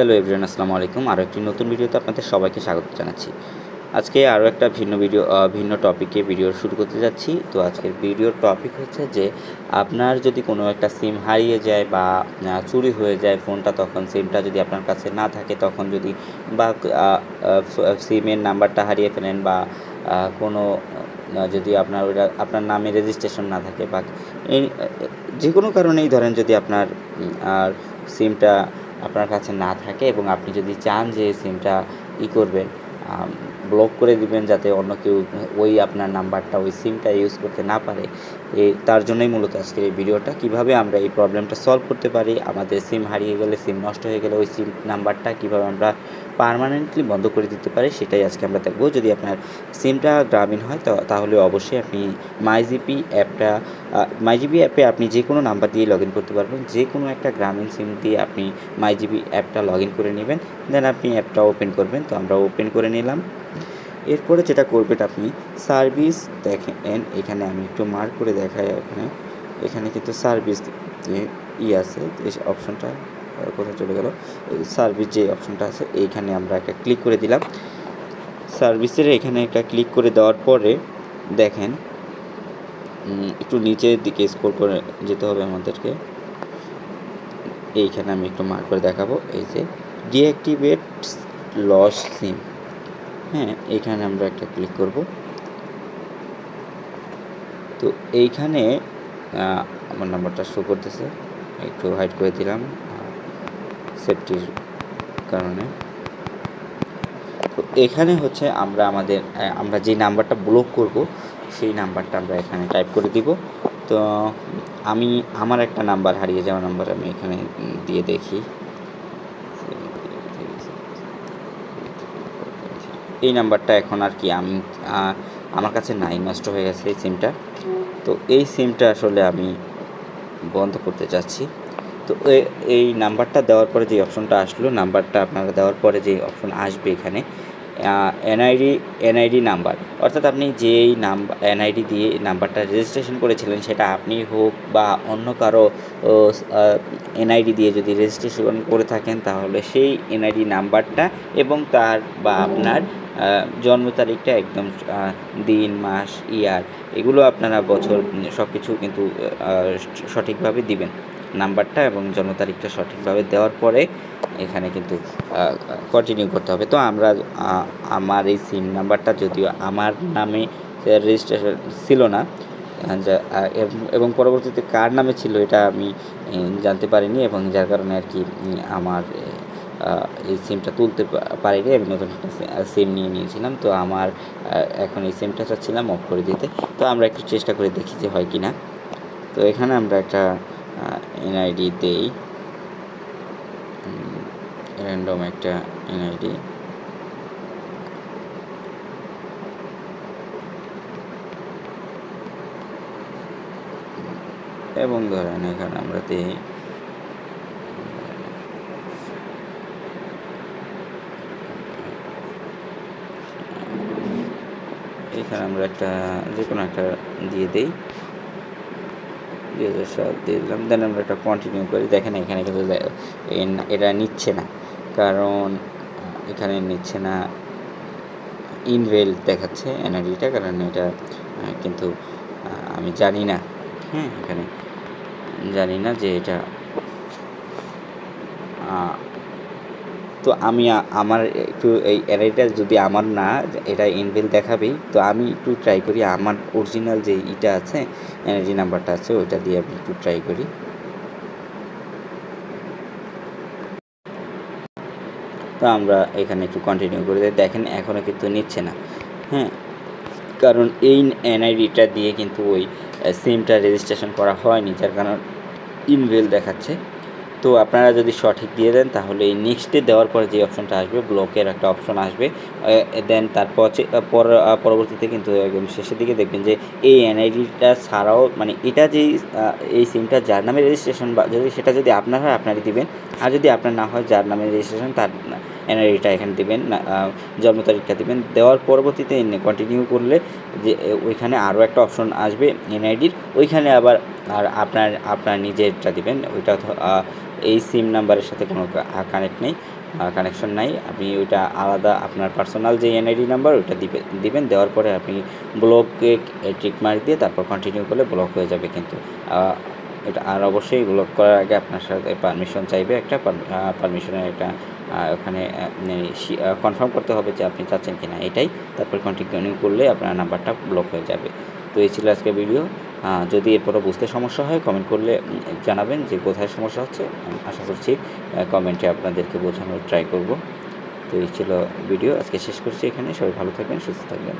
Hello everyone, আসসালামু আলাইকুম। আরও একটি নতুন ভিডিওতে আপনাদের সবাইকে স্বাগত জানাচ্ছি। আজকে আরও একটা ভিন্ন ভিডিও ভিন্ন টপিকে ভিডিও শুরু করতে যাচ্ছি। তো আজকের ভিডিওর টপিক হচ্ছে যে, আপনার যদি কোনো একটা সিম হারিয়ে যায় বা চুরি হয়ে যায় ফোনটা তখন সিমটা যদি আপনার কাছে না থাকে, তখন যদি বা সিমের নাম্বারটা হারিয়ে ফেলেন বা কোনো যদি আপনার ওটা আপনার নামে রেজিস্ট্রেশন না থাকে বা যে কোনো কারণেই ধরেন যদি আপনার আর সিমটা আপনার কাছে না থাকে এবং আপনি যদি চান যে সিমটা ই করবেন ব্লক করে দিবেন যাতে অন্য কেউ ওই আপনার নাম্বারটা ওই সিমটা ইউজ করতে না পারে তার জন্যই মূলত আজকের এই ভিডিওটা। কীভাবে আমরা এই প্রবলেমটা সলভ করতে পারি, আমাদের সিম হারিয়ে গেলে সিম নষ্ট হয়ে গেলে ওই সিম নাম্বারটা কীভাবে আমরা পার্মানেন্টলি বন্ধ করে দিতে পারি, সেটাই আজকে আমরা দেখব। যদি আপনার সিমটা গ্রামীণ হয় তাহলে অবশ্যই আপনি মাইজিপি অ্যাপটা মাইজিপি অ্যাপে আপনি যে কোনো নাম্বার দিয়ে লগ করতে পারবেন। যে কোনো একটা গ্রামীণ সিম দিয়ে আপনি মাইজিপি অ্যাপটা লগ করে নেবেন। দেন আপনি অ্যাপটা ওপেন করবেন। তো আমরা ওপেন করে নিলাম। এরপরে যেটা করবেন আপনি সার্ভিস দেখেন এখানে আমি একটু মার্ক করে দেখাই এখানে এখানে কিন্তু সার্ভিস ই আছে এই অপশনটা কোথায় চলে গেল? সার্ভিস যে অপশনটা আছে, এইখানে আমরা একটা ক্লিক করে দিলাম। সার্ভিসের এখানে একটা ক্লিক করে দেওয়ার পরে দেখেন একটু নিচের দিকে স্কোর করে যেতে হবে আমাদেরকে। এইখানে আমি একটু মার্ক করে দেখাবো, এই যে ডিঅ্যাক্টিভেট লস সিম হ্যাঁ এইখানে আমরা একটা ক্লিক করব। তো এইখানে আমার নাম্বারটা শো করতেছে। একটু হাইড করে দিলাম সেফটির কারণে। তো এখানে হচ্ছে আমরা আমাদের আমরা যে নাম্বারটা ব্লক করব, সেই নাম্বারটা আমরা এখানে টাইপ করে দিব। তো আমি, আমার একটা নাম্বার হারিয়ে যাওয়া নাম্বার আমি এখানে দিয়ে দেখি। এই নাম্বারটা এখন আর কি আমি আমার কাছে নাই, নষ্ট হয়ে গেছে এই সিমটা। তো এই সিমটা আসলে আমি বন্ধ করতে চাচ্ছি। তো এই নাম্বারটা দেওয়ার পরে যে অপশনটা আসলো, নাম্বারটা আপনারা দেওয়ার পরে যে অপশন আসবে এখানে এনআইডি এনআইডি নাম্বার অর্থাৎ আপনি যেই নাম্বার এনআইডি দিয়ে নাম্বারটা রেজিস্ট্রেশন করেছিলেন, সেটা আপনি হোক বা অন্য কারও এনআইডি দিয়ে যদি রেজিস্ট্রেশন করে থাকেন, তাহলে সেই এনআইডি নাম্বারটা এবং তার বা আপনার জন্ম তারিখটা একদম দিন, মাস, ইয়ার, এগুলো আপনারা বছর সব কিছু কিন্তু সঠিকভাবে দিবেন। নাম্বারটা এবং জন্ম তারিখটা সঠিকভাবে দেওয়ার পরে এখানে কিন্তু কন্টিনিউ করতে হবে। তো আমরা আমার এই সিম নাম্বারটা যদিও আমার নামে রেজিস্ট্রেশন ছিল না এবং- পরবর্তীতে কার নামে ছিল এটা আমি জানতে পারিনি এবং যার কারণে আর কি আমার এই সিমটা তুলতে পারিনি। আমি নতুন একটা সিম নিয়ে নিয়েছিলাম। তো আমার এখন এই সিমটা চাচ্ছিলাম অফ করে দিতে। তো আমরা একটু চেষ্টা করে দেখি যে হয় কি না তো এখানে আমরা একটা এনআইডি দেই। র্যান্ডম একটা এনআইডি এবং ধরেন এখানে আমরা দিই, এখানে আমরা একটা যে কোনো একটা দিয়ে দিই। দুই সাত দিলাম। দেন আমরা একটা কন্টিনিউ করি। দেখেন এখানে কিন্তু এটা নিচ্ছে না। কারণ, এখানে নিচ্ছে না ইনভেল দেখাচ্ছে এনার্জিটা কারণ এটা কিন্তু আমি জানি না। হ্যাঁ এখানে জানি না যে এটা তো আমি আমার একটু এই এনআইডিটা যদি আমার না, এটা ইনভেল দেখাবেই, তো আমি একটু ট্রাই করি। আমার অরিজিনাল যে ইটা আছে এনআইডি নাম্বারটা আছে, ওইটা দিয়ে আমি একটু ট্রাই করি। তো আমরা এখানে একটু কন্টিনিউ করে দিই। দেখেন এখনও কিন্তু নিচ্ছে না। হ্যাঁ কারণ এই এনআইডিটা দিয়ে কিন্তু ওই সিমটা রেজিস্ট্রেশন করা হয়নি, যার কারণ ইনভেল দেখাচ্ছে। তো আপনারা যদি সঠিক দিয়ে দেন তাহলে এই নেক্সটে দেওয়ার পরে যে অপশনটা আসবে ব্লকের একটা অপশন আসবে। দেন তারপর পরবর্তীতে কিন্তু একদম শেষের দিকে দেখবেন যে এই এনআইডিটা ছাড়াও মানে এটা আহ, এই সিমটা যার নামে রেজিস্ট্রেশন বা যদি সেটা যদি আপনার হয় আপনারই দিবেন। আর যদি আপনার না হয় যার নামে রেজিস্ট্রেশন তার এনআইডিটা এখানে দেবেন জন্ম তারিখটা দিবেন। দেওয়ার পরবর্তীতে কন্টিনিউ করলে যে ওইখানে আরও একটা অপশন আসবে এনআইডির ওইখানে আবার আর আপনার আপনার নিজেরটা দিবেন ওইটা এই সিম নাম্বারের সাথে কোনো কানেক্ট নেই কানেকশন নাই। আপনি ওইটা আলাদা আপনার পার্সোনাল যে এনআইডি নাম্বার ওইটা দিবে, দিবেন। দেওয়ার পরে আপনি ব্লকে টিক মার্ক দিয়ে তারপর কন্টিনিউ করলে ব্লক হয়ে যাবে কিন্তু। এটা আর অবশ্যই ব্লক করার আগে আপনার সাথে পারমিশন চাইবে একটা পারমিশনের একটা ওখানে কনফার্ম করতে হবে যে আপনি চাচ্ছেন কি না এটাই, তারপর কন্টিনিউ করলে আপনার নাম্বারটা ব্লক হয়ে যাবে। তো এই ছিল আজকে ভিডিও যদি এরপরও বুঝতে সমস্যা হয় কমেন্ট করলে জানাবেন যে কোথায় সমস্যা হচ্ছে। আশা করছি কমেন্টে আপনাদেরকে বোঝানোর ট্রাই করব। তো এই ছিল ভিডিও আজকে শেষ করছি এখানে। সবাই ভালো থাকবেন, সুস্থ থাকবেন।